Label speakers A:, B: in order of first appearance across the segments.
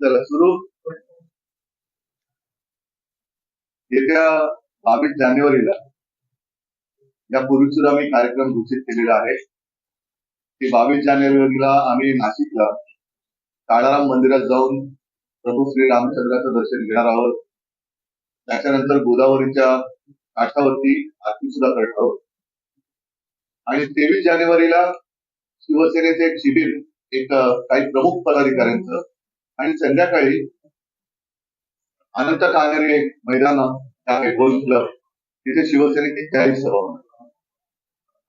A: चला सुरू येत्या बावीस जानेवारीला यापूर्वी सुद्धा मी कार्यक्रम घोषित केलेला आहे की बावीस जानेवारीला आम्ही नाशिकला काळाराम मंदिरात जाऊन प्रभू श्री रामचंद्राचं दर्शन घेणार आहोत त्याच्यानंतर गोदावरीच्या काठावरती आरती सुद्धा करणार आहोत. आणि तेवीस जानेवारीला शिवसेनेचे एक शिबिर एक काही प्रमुख पदाधिकाऱ्यांचं. आणि संध्याकाळी अनंत कानेरे मैदान आहे गोल्फ क्लब तिथे शिवसेनेची जाहीर सभा होणार.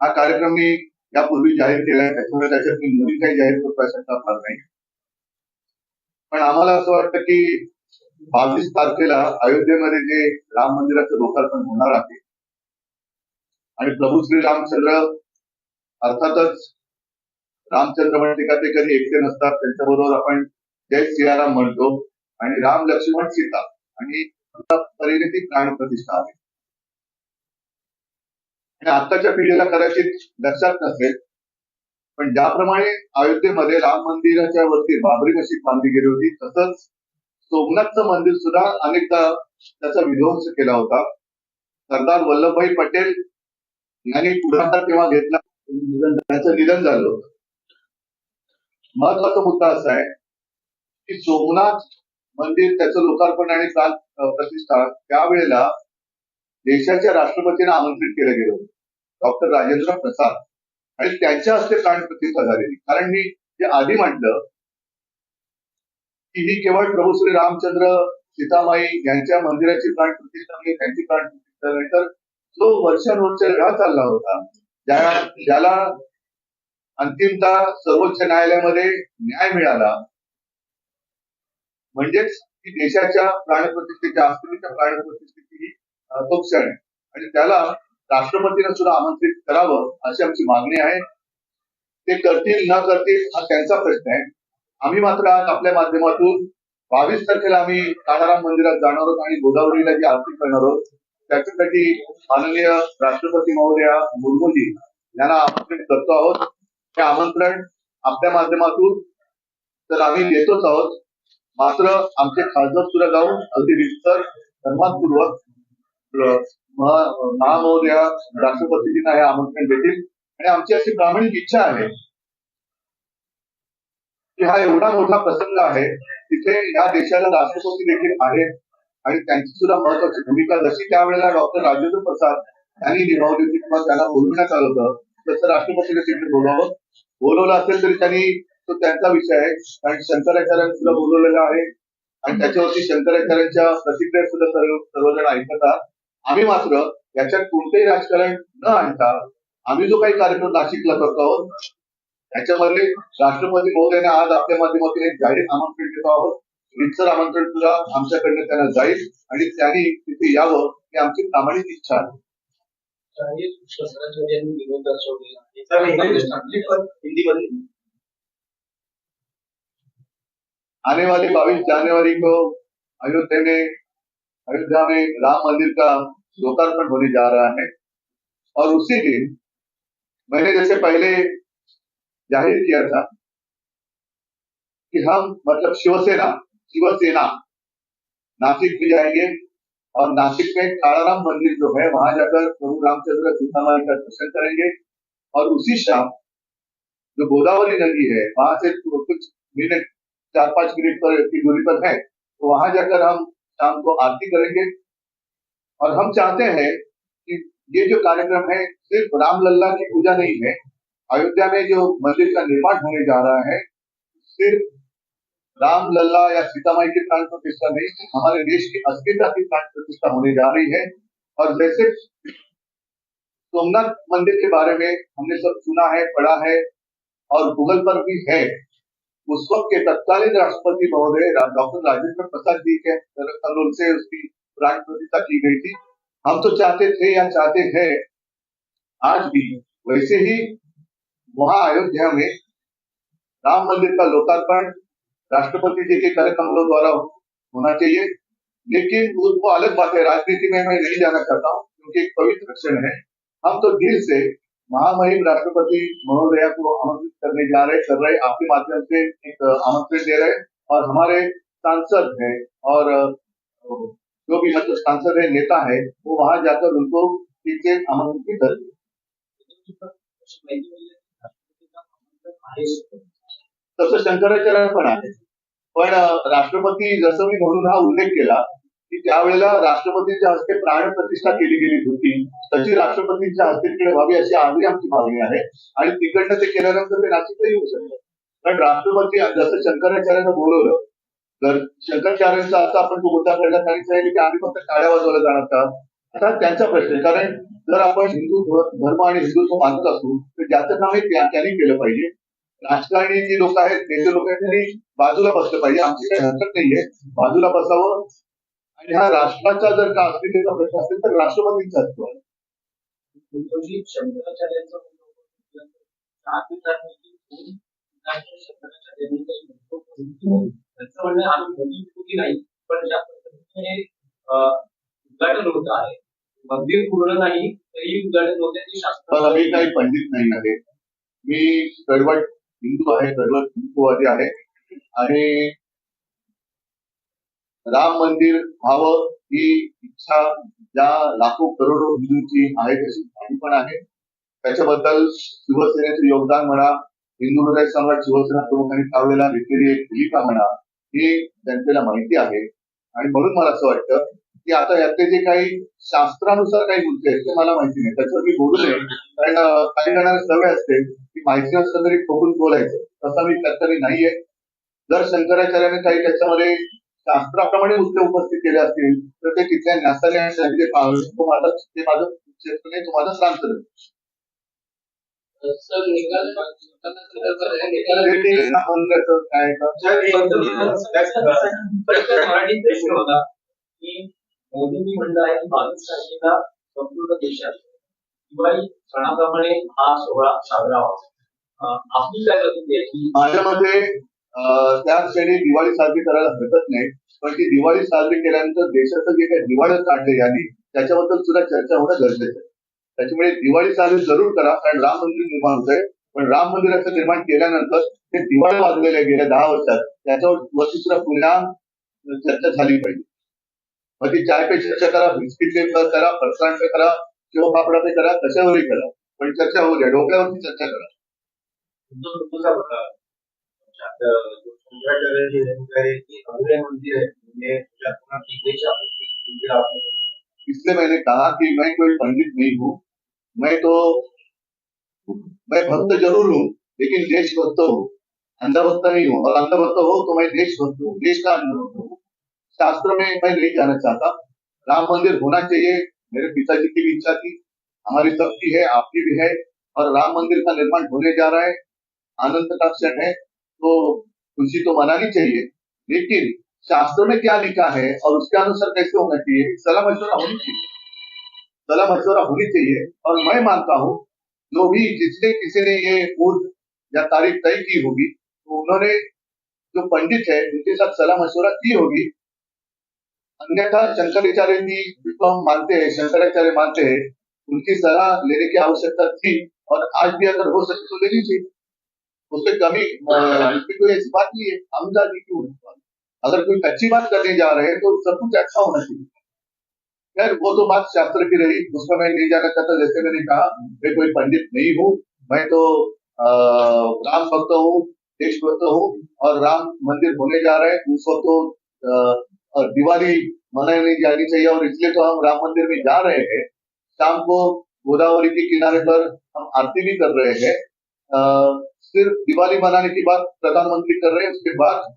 A: हा कार्यक्रम मी यापूर्वी जाहीर केलाय. त्याच्यामुळे त्याच्यात मी नवीन काही जाहीर करू प्रयत्न नाही. पण आम्हाला असं वाटतं की बावीस तारखेला अयोध्येमध्ये जे राम मंदिराचं लोकार्पण होणार आहे आणि प्रभू श्री रामचंद्र अर्थातच रामचंद्र म्हणते का ते कधी एकटे नसतात त्यांच्याबरोबर आपण जय सियाराम म्हणतो आणि राम लक्ष्मण सीता आणि परिणिती प्राण प्रतिष्ठा आहे. आणि आताच्या पिढीला कदाचित लक्षात नसेल पण ज्याप्रमाणे अयोध्येमध्ये राम मंदिराच्या वरती बाबरी मशीद बांधली गेली होती तसंच सोमनाथचं मंदिर सुद्धा अनेकदा त्याचा विध्वंस केला होता. सरदार वल्लभभाई पटेल यांनी पुढाकार तेव्हा घेतला. त्यांचं निधन झालं होतं. महत्त्वाचा मुद्दा असा आहे की सोमनाथ मंदिर त्याचं लोकार्पण आणि काल प्रतिष्ठा त्यावेळेला देशाच्या राष्ट्रपतींना आमंत्रित केलं गेलं होतं. डॉक्टर राजेंद्र प्रसाद. आणि त्यांच्या हस्ते प्राण प्रतिष्ठा झालेली. कारण मी जे आधी म्हटलं की ही केवळ प्रभू श्री रामचंद्र सीतामाई यांच्या मंदिराची प्राण प्रतिष्ठा म्हणजे त्यांची प्राण प्रतिष्ठा नाही तर जो वर्षानुवर्ष लढा चालला होता ज्या ज्याला अंतिमता सर्वोच्च न्यायालयामध्ये न्याय मिळाला म्हणजेच देशाच्या प्राणप्रतिष्ठेच्या अस्मितेच्या प्राणप्रतिष्ठेची तो क्षण आहे. आणि त्याला राष्ट्रपतींना सुद्धा आमंत्रित करावं अशी आमची मागणी आहे. ते करतील न करतील हा त्यांचा प्रश्न आहे. आम्ही मात्र आज आपल्या माध्यमातून बावीस तारखेला आम्ही काळाराम मंदिरात जाणार आहोत आणि गोदावरीला जी आरती करणार आहोत त्याच्यासाठी माननीय राष्ट्रपती महोदया मुर्मूजी यांना आमंत्रित करतो आहोत. हे आमंत्रण आपल्या माध्यमातून तर आम्ही देतोच आहोत. मात्र आमचे खासदार सुद्धा जाऊन अगदी विस्तर सन्मानपूर्वक महा- महामहोदया राष्ट्रपतीजींना हे आमंत्रण देतील. आणि आमची अशी प्रामाणिक इच्छा आहे की हा एवढा मोठा प्रसंग आहे तिथे या देशाला राष्ट्रपती देखील आहेत आणि त्यांची सुद्धा महत्वाची भूमिका. जशी त्यावेळेला डॉक्टर राजेंद्र प्रसाद यांनी निभावली होती किंवा त्यांना बोलवण्यात आलं होतं. तसं राष्ट्रपतीने तिकडे बोलावं. बोलवलं असेल तरी त्यांनी तो त्यांचा विषय आहे. आणि शंकराचार्यांनी सुद्धा बोलवलेला आहे. आणि त्याच्यावरती शंकराचार्यांच्या प्रतिक्रिया सुद्धा सर्व सर्वजण ऐकतात. आम्ही मात्र याच्यात कोणतेही राजकारण न आणता आम्ही जो काही कार्यक्रम नाशिकला करतो आहोत त्याच्यामध्ये राष्ट्रपती महोदयांना आज आपल्या माध्यमातून एक जाहीर आमंत्रण देतो आहोत रितसर आमंत्रण सुद्धा आमच्याकडनं त्यांना जाईल आणि त्यांनी तिथे यावं ही आमची प्रामाणिक इच्छा आहे. आने वाली बाईस जनवरी को अयोध्या में अयोध्या में राम मंदिर का लोकार्पण होने जा रहा है। और उसी दिन मैंने जैसे पहले ज़ाहिर किया था कि हम मतलब शिवसेना शिवसेना नासिक भी जाएँगे और नासिक में कालाराम मंदिर जो है, वहाँ जाकर प्रभु रामचंद्र सीतामाई का दर्शन करेंगे और उसी शाम जो गोदावरी नदी है, वहाँ से कुछ मिनट चार पाँच मिनट पर की दूरी पर है तो वहाँ जाकर हम शाम को आरती करेंगे। और हम चाहते हैं कि ये जो कार्यक्रम है, सिर्फ़ रामलल्ला की पूजा नहीं है अयोध्या में जो मंदिर का निर्माण होने जा रहा है, सिर्फ़ राम लल्ला या सीतामाई की प्राण प्रतिष्ठा नहीं, हमारे देश की अस्मिता की प्राण प्रतिष्ठा होने जा रही है। और जैसे सोमनाथ मंदिर के बारे में हमने सब सुना है, पढ़ा है और गूगल पर भी है। उस वक्त के तत्कालीन राष्ट्रपति महोदय डॉक्टर राजेंद्र प्रसाद जी के करोल से उसकी प्राण प्रतिष्ठा की गई थी। हम तो चाहते थे या चाहते हैं, आज भी वैसे ही वहाँ अयोध्या में राम मंदिर का लोकार्पण राष्ट्रपति जी के कार्यक्रमों द्वारा होना चाहिए। लेकिन वो अलग बात है, राजनीति में मैं नहीं जाना चाहता हूँ, क्योंकि एक पवित्र क्षण है। हम तो दिल से महामहिम राष्ट्रपति महोदया को आमंत्रित करने जा रहे कर रहे आपके माध्यम से एक आमंत्रण दे रहे और हमारे सांसद है, और जो भी मतलब सांसद है, नेता है, वो वहाँ जाकर उनको आमंत्रित कर तसं शंकराचार्य पण आहे. पण राष्ट्रपती जसं मी म्हणून हा उल्लेख केला की त्यावेळेला राष्ट्रपतींच्या हस्ते प्राण प्रतिष्ठा केली गेली होती तशी राष्ट्रपतींच्या हस्तेकडे व्हावी अशी आम्ही आमची मागणी आहे. आणि तिकडनं ते केल्यानंतर ते नाशिकला येऊ शकतं. कारण राष्ट्रपती जसं शंकराचार्यानं बोलवलं तर शंकराचार्यांचा असा आपण तो मुद्दा करण्यात सांगितलं की आम्ही फक्त टाळ्या वाजवल्या जाणार का आता त्यांचा प्रश्न आहे कारण जर आपण हिंदू धर्म आणि हिंदुत्व मानत असू तर ज्याचं नाव आहे त्यांनी केलं पाहिजे. राजकारणी जी लोक आहेत नेते लोक आहेत त्यांनी बाजूला बसलं पाहिजे. आमची काही हरकत नाहीये. बाजूला बसावं. आणि हा राष्ट्राचा जर का अस्मितेचा प्रश्न असेल तर राष्ट्रपतींचा असतो.
B: आहे, उद्घाटन होत मंदिर पूर्ण नाही तरी उद्घाटन होते
A: मी काही पंडित नाही आहे. मी कडवट हिंदू आहे कडवट हिंदूवादी आहे. आणि राम मंदिर व्हावं ही इच्छा ज्या लाखो करोडो हिंदूंची आहे तशी माहिती पण आहे. त्याच्याबद्दल शिवसेनेचं योगदान म्हणा हिंदू हृदय सम्राट शिवसेना प्रमुखांनी चालवलेला घेतलेली एक भूमिका म्हणा ही जनतेला माहिती आहे. आणि म्हणून मला असं वाटतं की आता यातले जे काही शास्त्रानुसार काही मुद्दे आहेत ते मला माहिती नाही त्याच्यावर मी बोलू नये कारण काही जणांना सवय असते की माहिती नसतं तरी ठोकून बोलायचं तसा मी त्यातरी नाहीये जर शंकराचार्याने काही त्याच्यामध्ये शास्त्राप्रमाणे मुद्दे उपस्थित केले असतील तर ते तिथल्या न्यासाने आणि त्यांचे पाहावे तो माझा ते माझं क्षेत्र नाही तो माझा प्रांत नाही.
B: सर निकाल
A: ते- ते मंदिराचं काय
B: मोदींनी म्हणलं आहे की बावीस तारखेला संपूर्ण देशात दिवाळी सणाप्रमाणे हा सोहळा साजरा व्हावा. आपली काय प्रतिक्रिया आहे?
A: माझ्या मते त्या क्षणी दिवाळी साजरी करायला हरकत नाही पण ती दिवाळी साजरी केल्यानंतर देशाचं जे काही दिवाळं काढले यांनी त्याच्याबद्दल सुद्धा चर्चा होणं गरजेचं आहे. त्याच्यामुळे दिवाळी साजरी जरूर करा कारण राम मंदिर निर्माण होत आहे पण राम मंदिराचं निर्माण केल्यानंतर ते दिवाळी वाजलेल्या गेल्या दहा वर्षात. त्याच्यावर वरती सुद्धा पुन्हा चर्चा झाली पाहिजे. मग ती चाय पे चर्चा करा बिस्किट पे करा फरसाण पे करा किंवा पापडा पे करा कशावरही करा पण चर्चा होऊ द्या डोक्यावरती चर्चा करा.
B: शंकराचार्य की अभय मंदिर आहे म्हणजे पुन्हा टिकेच्या मंदिर आहे
A: इसलिए मैंने कहा कि मैं कोई पंडित नहीं हूँ मैं तो मैं भक्त जरूर हूँ लेकिन देशभक्त हूँ। अंधभक्त नहीं हूँ। और अंधभक्त हो तो मैं देशभक्त हूँ देश का अंधभक्त हूँ। शास्त्र में मैं नहीं जाना चाहता। राम मंदिर होना चाहिए। मेरे पिताजी की भी इच्छा थी। हमारी सबकी है आपकी भी है और राम मंदिर का निर्माण होने जा रहा है। आनंद का क्षण है तो खुशी तो मनानी चाहिए। लेकिन शास्त्र में क्या लिखा है और उसके अनुसार कैसे होना चाहिए? सलाह मशवरा होनी चाहिए। सलाह मशवरा होनी चाहिए। और मैं मानता हूँ, जो भी जिसने, किसी ने ये मुहूर्त या तारीख तय की होगी तो उन्होंने जो पंडित है, उनके साथ सलाह मशवरा की होगी। अन्यथा शंकराचार्य जी जिसको हम मानते हैं शंकराचार्य मानते हैं उनकी सलाह लेने की आवश्यकता थी और आज भी अगर हो सके तो लेनी चाहिए। उससे कमी उसमें कोई ऐसी बात नहीं है आमदादी की होने वाली। अगर कोई अच्छी बात करने जा रहे हैं तो सब कुछ अच्छा होना चाहिए। खैर वो तो बात शास्त्र की रही उसमें मैं नहीं जाना चाहता जैसे मैंने कहा मैं कोई पंडित नहीं हूँ मैं तो राम भक्त हूँ देशभक्त हूँ और राम मंदिर होने जा रहे हैं उस वक्त तो दिवाली मनाई जानी चाहिए, और इसलिए तो हम राम मंदिर में जा रहे हैं। शाम को गोदावरी के किनारे पर हम आरती भी कर रहे हैं। सिर्फ़ दिवाली मनाने की बात प्रधानमंत्री कर रहे हैं, उसके बाद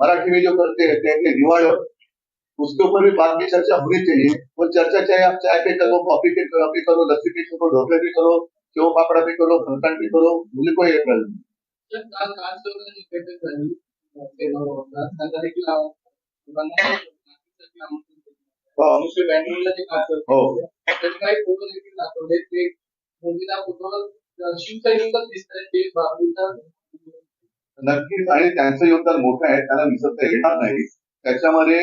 A: मराठी में जो करते रहते हैं दिवाली उसके ऊपर भी बाद में चर्चा होनी चाहिए। वो चर्चा चाहे आप चाय पे करो, कॉफ़ी पे कॉफ़ी करो, लस्सी पे करो, ढोकले पे करो सेव पापड़ा पे करो फरसाण पे करो, मुझे कोई नहीं। हो. हो. नक्कीच. आणि त्यांचं योगदान मोठं आहे. त्याला विसरता येणार नाही. त्याच्यामध्ये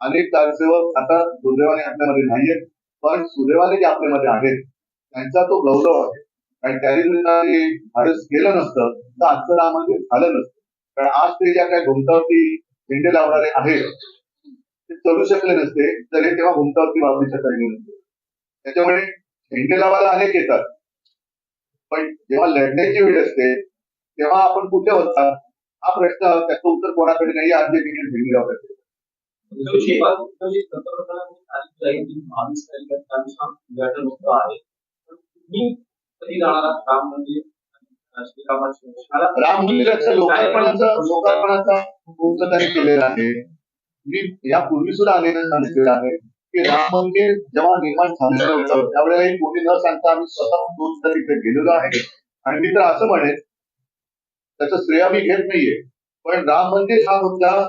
A: अनेक कारसेवक आता दुर्दैवाने आपल्यामध्ये नाहीयेत. पण सुदैवाने जे आपल्यामध्ये आहेत त्यांचा तो गौरव आहे. कारण त्याने भारत केलं नसतं. तर आजचं राम झालं नसतं. कारण आज ते ज्या काही गुंतवती झेंडे लावणारे आहेत ते चढू शकले नसते तर हे तेव्हा घुमतावरती वापरू शकले नसते त्याच्यामुळे झेंडे लावायला अनेक येतात. पण जेव्हा लढण्याची वेळ असते तेव्हा आपण कुठे होता? हा प्रश्न त्याचं उत्तर कोणाकडे नाही आज देखील झेंडे लावतात
B: पंतप्रधानांनी आहे की उद्घाटन होतं आहे. तुम्ही कधी जाणार आहात? राम मंदिर
A: लोकार्पणाचा त्यांनी केलेला आहे. मी यापूर्वी सुद्धा अनेक सांगितलेलं आहे की राम मंदिर जेव्हा निर्माण झालेलं होतं त्यावेळेला कोणी न सांगता आम्ही स्वतः दोन तिथे गेलेलो आहे. आणि मी तर असं म्हणेन त्याचं श्रेय मी घेत नाहीये. पण राम मंदिर हा मुद्दा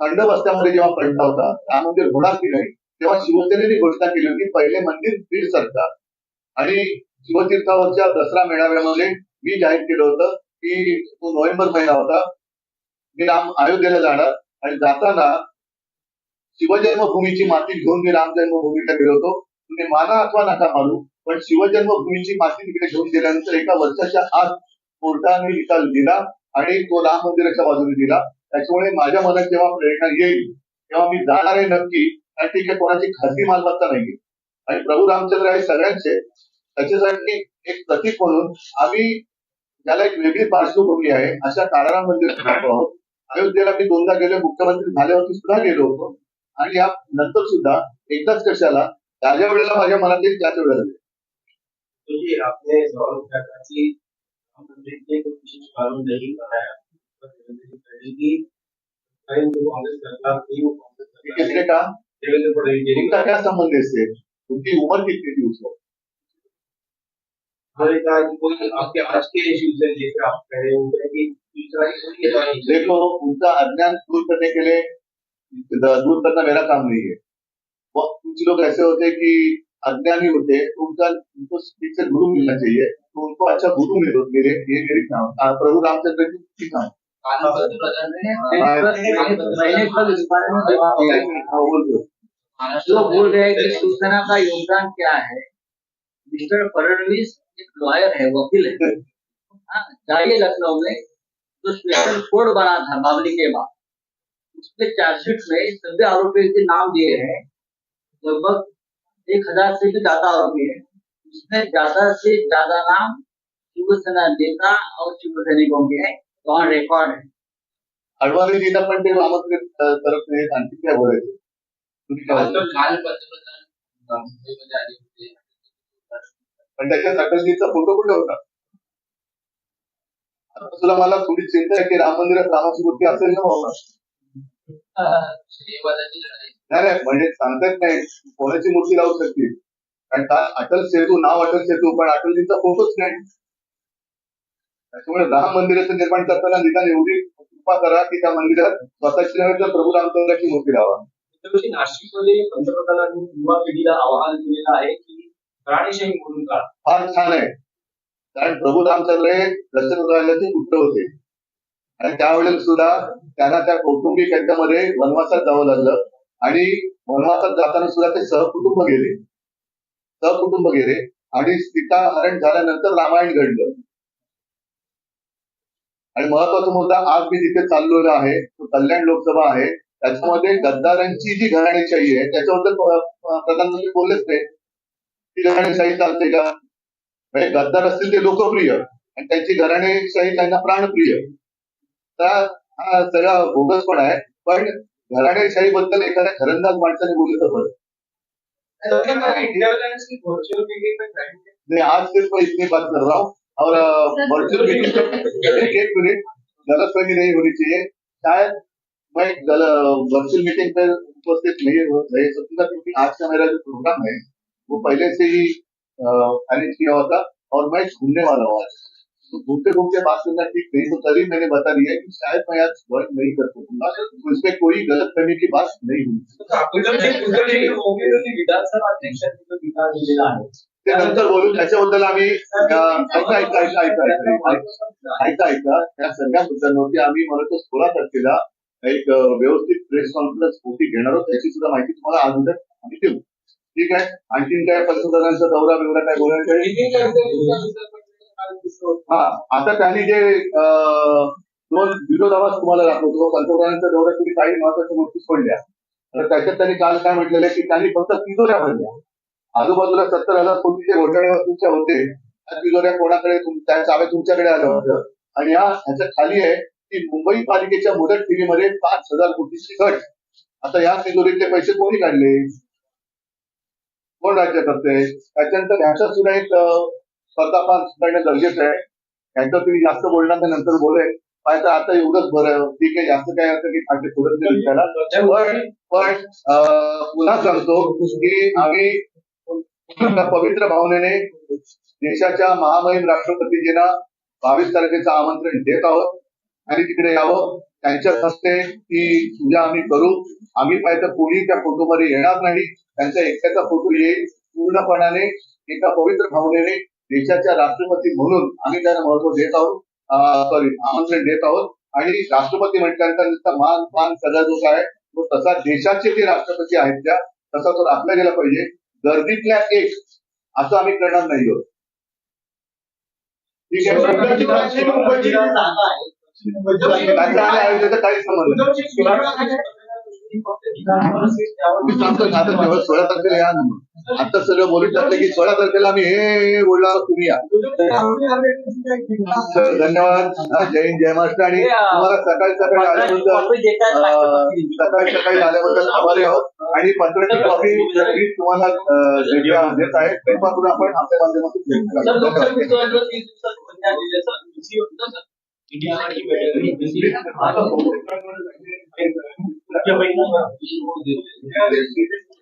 A: थंड बस्त्यामध्ये जेव्हा पडला होता राम मंदिर होणार की नाही तेव्हा शिवसेनेने घोषणा केली होती पहिले मंदिर बीड सरकार. आणि शिवतीर्थावरच्या दसरा मेळाव्यामध्ये मी जाहीर केलं होतं की तो नोव्हेंबर महिना होता. मी राम अयोध्येला जाणार आणि जाताना शिवजन्मभूमीची माती घेऊन मी राम जन्मभूमीला गेलो होतो. तुम्ही माना अथवा नका मानू पण शिवजन्मभूमीची माती तिकडे घेऊन गेल्यानंतर एका वर्षाच्या आत कोर्टाने निकाल दिला आणि तो राम मंदिराच्या बाजूने दिला त्याच्यामुळे माझ्या मनात जेव्हा प्रेरणा येईल तेव्हा मी जाणार आहे नक्की. आणि ती काही कोणाची खासगी मालमत्ता नाहीये. आणि प्रभू रामचंद्र हे सगळ्यांचे त्याच्यासाठी एक प्रतीक म्हणून आम्ही त्याला एक वेगळी पार्श्वभूमी आहे. अशा कारणामध्ये आहोत. अयोध्येला मी दोनदा गेले मुख्यमंत्री झाल्यावरती सुद्धा गेलो होतो. आणि या नंतर सुद्धा एकदाच कशाला ताज्या वेळेला माझ्या मनात येईल त्याच वेळेला
B: आपले का देवेंद्र फडणवीस
A: संबंध इससे उनकी उम्र कितनी देखो उनका अज्ञान दूर करने के लिए दूर करना मेरा काम नहीं है। कुछ लोग ऐसे होते हैं कि अज्ञानी होते हैं तो उनका उनको पीछे गुरु मिलना चाहिए। तो उनको अच्छा गुरु मिलो मेरे ये मेरी काम। प्रभु रामचंद्र जी की काम
C: है।
A: हाँ,
C: जो बोल रहे हैं कि शिवसेना का योगदान क्या है मिस्टर फडणवीस एक लॉयर है वकील है हाँ, जाइए लखनऊ में जो स्पेशल कोर्ट बना था बाबरी के बाद उसके चार्जशीट में सभी आरोपियों के नाम दिए हैं लगभग एक हज़ार से भी ज़्यादा आरोपी है उसमें ज़्यादा से ज़्यादा नाम शिवसेना नेता और शिव सैनिकों के हैं वहाँ रिकॉर्ड है
A: अडवाणीजींना पण ते आमंत्रित अ, करत नाहीत आणखी काय बोलायचं
D: काल पंतप्रधान
A: पण त्याच्या अटलजीचा फोटो कुठे होता? आता तुला मला थोडी चिंता आहे की राम मंदिरात रामाची मूर्ती असेल ना बाबा नाही नाही म्हणजे सांगतात नाही कोणाची मूर्ती लावू शकते कारण का अटल सेतू नाव अटल सेतू पण अटलजींचा फोटोच नाही. त्याच्यामुळे राम मंदिराचं निर्माण करताना निदान एवढी कृपा करा की त्या मंदिरात स्वतःची नव्हे तर प्रभू रामचंद्राची मूर्ती लावा.
B: नाशिकमध्ये पंतप्रधानांनी युवा पिढीला आवाहन केलेलं आहे की राणेशाही म्हणून का?
A: फार छान आहे. कारण प्रभू रामचंद्र हे दशरथराजाचे पुत्र होते. आणि त्यावेळेला सुद्धा त्यांना त्या कौटुंबिक यांच्यामध्ये वनवासात जावं लागलं. आणि वनवासात जाताना सुद्धा ते सहकुटुंब गेले. सहकुटुंब गेले. आणि सीता हरण झाल्यानंतर रामायण घडलं. आणि महत्त्वाचा मुद्दा आज मी जिथे चाललेलो आहे तो कल्याण लोकसभा आहे. त्याच्यामध्ये गद्दारांची जी घराणेशाही आहे त्याच्याबद्दल प्रधानमंत्री बोललेच नाही. घराणेशाही चालते का म्हणजे गद्दार असतील ते लोकप्रिय. आणि त्यांची घराणेशाही त्यांना प्राणप्रिय. तर हा सगळा बोगस पण आहे. पण घराणेशाही बद्दल एखाद्या खरंदाज माणसाने बोललं तर बरं.
B: मैं
A: आज सिर्फ इतनी बात कर रहा. हूँ और वर्चुअल मीटिंग एक मिनट. गलतफहमी नहीं होनी चाहिए शायद मैं वर्चुअल मीटिंग पर उपस्थित नहीं रह सकूंगा क्योंकि आज का मेरा जो प्रोग्राम है वो पहले से ही मैनेज किया हुआ था और मैं घूमने वाला हुआ तो घूमते घूमते बात करना ठीक नहीं तो तभी मैंने बता दिया कि शायद मैं आज वर्क नहीं कर सकूंगा तो इसमें कोई गलत करने की बात नहीं हुई
B: विधानसभा दिलेला आहे
A: त्यानंतर बोलून त्याच्याबद्दल आम्ही ऐका ऐका ऐका ऐका ऐका ऐका त्या सगळ्या मुद्द्यांवरती आम्ही मला सोळा तारखेला एक व्यवस्थित प्रेस कॉन्फरन्स होती घेणार आहोत त्याची सुद्धा माहिती तुम्हाला आज उद्या आम्ही देऊ ठीक आहे. आणखीन काय पंतप्रधानांचा दौरा बिवरा काय बोलायचं आहे? हा. आता त्यांनी जे दोन विरोधाभास तुम्हाला दाखवतो. पंतप्रधानांच्या दौऱ्यात तुम्ही काही महत्त्वाच्या गोष्टी सोडल्या. तर त्याच्यात त्यांनी काल काय म्हटलेलं आहे की त्यांनी फक्त तिजोऱ्या भरल्या. आजूबाजूला सत्तर हजार कोटीचे घोटाळे तुमच्या होते. त्या तिजोऱ्या कोणाकडे त्या तुमच्याकडे आलं होतं. आणि या ह्याच्या खाली आहे की मुंबई पालिकेच्या मुदत ठेवीमध्ये पाच हजार कोटीची घट. आता या तिजोरीतले पैसे कोणी काढले? कोण राज्य करते? त्याच्यानंतर ह्याचा सुद्धा एक स्वतः पर्दाफाश करणं गरजेचं आहे. यांचं तुम्ही जास्त बोलणार तर नंतर बोले पण आता आता एवढंच बरं. ठीक आहे. जास्त काय असं की फाटे थोडं विचारा पण पण अं, पुन्हा सांगतो की आम्ही पवित्र भावनेने देशाच्या महामहिम राष्ट्रपतीजींना बावीस तारखेचं आमंत्रण देत आहोत. आणि तिकडे यावं. त्यांच्या हस्ते ती पूजा आम्ही करू. आम्ही पाहिजे कोणी त्या फोटोमध्ये येणार नाही. त्यांचा एकट्याचा फोटो येईल पूर्णपणाने. एका पवित्र भावनेने देशाच्या राष्ट्रपती म्हणून आम्ही त्यांना महत्त्व देत आहोत. सॉरी आमंत्रण देत आहोत. आणि राष्ट्रपती म्हटल्यानंतर नुसता मान मान सगळा जो काय तो तसा देशाचे जे राष्ट्रपती आहेत त्या तसा तो राखला गेला पाहिजे. गर्दीतल्या एक असं आम्ही करणार नाही आहोत. ठीक आहे. त्यांचा काही सांगतो आता सोळा तारखेला या ना आता सगळं बोलून टाकलं की सोळा तारखेला आम्ही हे बोलणार तुम्ही या धन्यवाद. जय हिंद जय महाराष्ट्र आणि तुम्हाला सकाळी सकाळी आल्याबद्दल सकाळी सकाळी आल्याबद्दल आभारी आहोत आणि पंधराची कॉफी तुम्हाला देत आहे तेव्हा आपण आपल्या माध्यमातून देत